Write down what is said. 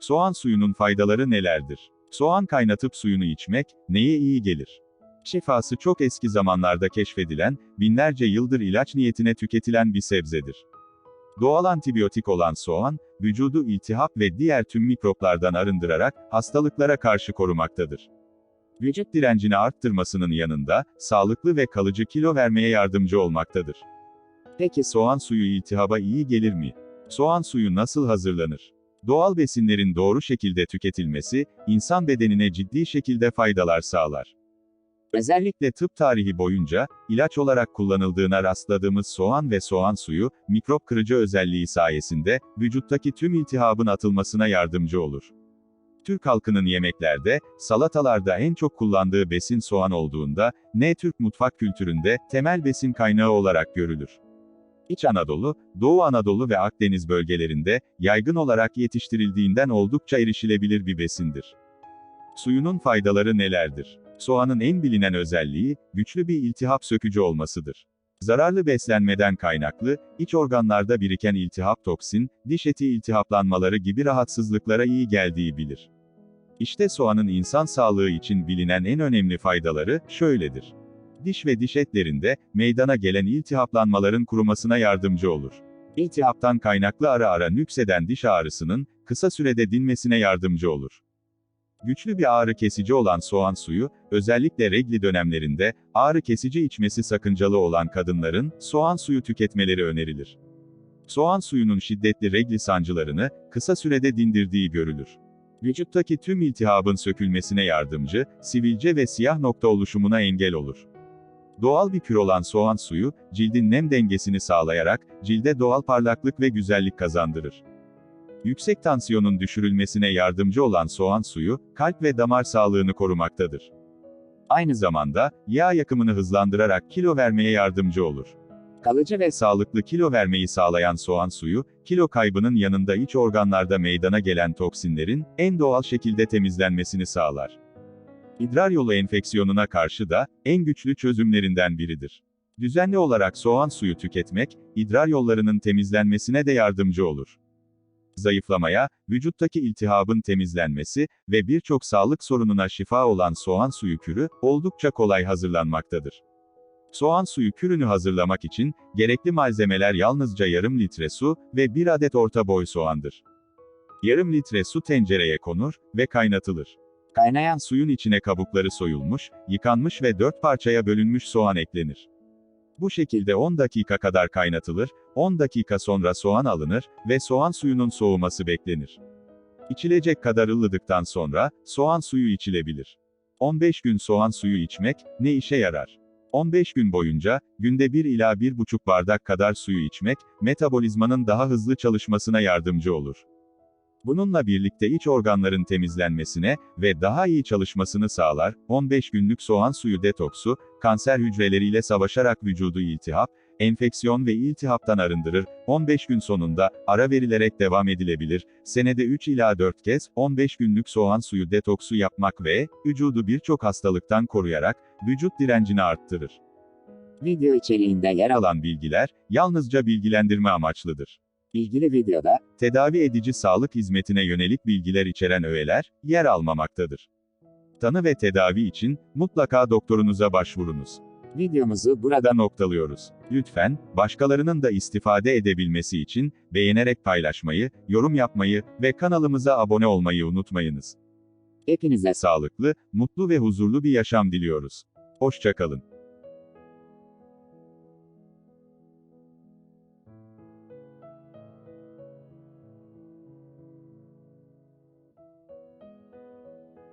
Soğan suyunun faydaları nelerdir? Soğan kaynatıp suyunu içmek, neye iyi gelir? Şifası çok eski zamanlarda keşfedilen, binlerce yıldır ilaç niyetine tüketilen bir sebzedir. Doğal antibiyotik olan soğan, vücudu iltihap ve diğer tüm mikroplardan arındırarak, hastalıklara karşı korumaktadır. Vücut direncini arttırmasının yanında, sağlıklı ve kalıcı kilo vermeye yardımcı olmaktadır. Peki soğan suyu iltihaba iyi gelir mi? Soğan suyu nasıl hazırlanır? Doğal besinlerin doğru şekilde tüketilmesi, insan bedenine ciddi şekilde faydalar sağlar. Özellikle tıp tarihi boyunca, ilaç olarak kullanıldığına rastladığımız soğan ve soğan suyu, mikrop kırıcı özelliği sayesinde, vücuttaki tüm iltihabın atılmasına yardımcı olur. Türk halkının yemeklerde, salatalarda en çok kullandığı besin soğan olduğunda, ne Türk mutfak kültüründe, temel besin kaynağı olarak görülür. İç Anadolu, Doğu Anadolu ve Akdeniz bölgelerinde, yaygın olarak yetiştirildiğinden oldukça erişilebilir bir besindir. Suyunun faydaları nelerdir? Soğanın en bilinen özelliği, güçlü bir iltihap sökücü olmasıdır. Zararlı beslenmeden kaynaklı, iç organlarda biriken iltihap toksin, diş eti iltihaplanmaları gibi rahatsızlıklara iyi geldiği bilir. İşte soğanın insan sağlığı için bilinen en önemli faydaları, şöyledir. Diş ve diş etlerinde, meydana gelen iltihaplanmaların kurumasına yardımcı olur. İltihaptan kaynaklı ara ara nükseden diş ağrısının, kısa sürede dinmesine yardımcı olur. Güçlü bir ağrı kesici olan soğan suyu, özellikle regli dönemlerinde, ağrı kesici içmesi sakıncalı olan kadınların, soğan suyu tüketmeleri önerilir. Soğan suyunun şiddetli regli sancılarını, kısa sürede dindirdiği görülür. Vücuttaki tüm iltihabın sökülmesine yardımcı, sivilce ve siyah nokta oluşumuna engel olur. Doğal bir kür olan soğan suyu, cildin nem dengesini sağlayarak, cilde doğal parlaklık ve güzellik kazandırır. Yüksek tansiyonun düşürülmesine yardımcı olan soğan suyu, kalp ve damar sağlığını korumaktadır. Aynı zamanda, yağ yakımını hızlandırarak kilo vermeye yardımcı olur. Kalıcı ve sağlıklı kilo vermeyi sağlayan soğan suyu, kilo kaybının yanında iç organlarda meydana gelen toksinlerin, en doğal şekilde temizlenmesini sağlar. İdrar yolu enfeksiyonuna karşı da, en güçlü çözümlerinden biridir. Düzenli olarak soğan suyu tüketmek, idrar yollarının temizlenmesine de yardımcı olur zayıflamaya, vücuttaki iltihabın temizlenmesi ve birçok sağlık sorununa şifa olan soğan suyu kürü, oldukça kolay hazırlanmaktadır. Soğan suyu kürünü hazırlamak için, gerekli malzemeler yalnızca yarım litre su ve bir adet orta boy soğandır. Yarım litre su tencereye konur ve kaynatılır. Kaynayan suyun içine kabukları soyulmuş, yıkanmış ve dört parçaya bölünmüş soğan eklenir. Bu şekilde 10 dakika kadar kaynatılır, 10 dakika sonra soğan alınır ve soğan suyunun soğuması beklenir. İçilecek kadar ılıdıktan sonra, soğan suyu içilebilir. 15 gün soğan suyu içmek, ne işe yarar? 15 gün boyunca, günde 1 ila 1,5 bardak kadar suyu içmek, metabolizmanın daha hızlı çalışmasına yardımcı olur. Bununla birlikte iç organların temizlenmesine ve daha iyi çalışmasını sağlar, 15 günlük soğan suyu detoksu, kanser hücreleriyle savaşarak vücudu iltihap, enfeksiyon ve iltihaptan arındırır, 15 gün sonunda, ara verilerek devam edilebilir, senede 3 ila 4 kez, 15 günlük soğan suyu detoksu yapmak ve, vücudu birçok hastalıktan koruyarak, vücut direncini arttırır. Video içeriğinde yer alan bilgiler, yalnızca bilgilendirme amaçlıdır. İlgili videoda, tedavi edici sağlık hizmetine yönelik bilgiler içeren öğeler, yer almamaktadır. Tanı ve tedavi için, mutlaka doktorunuza başvurunuz. Videomuzu burada noktalıyoruz. Lütfen, başkalarının da istifade edebilmesi için, beğenerek paylaşmayı, yorum yapmayı ve kanalımıza abone olmayı unutmayınız. Hepinize sağlıklı, mutlu ve huzurlu bir yaşam diliyoruz. Hoşçakalın.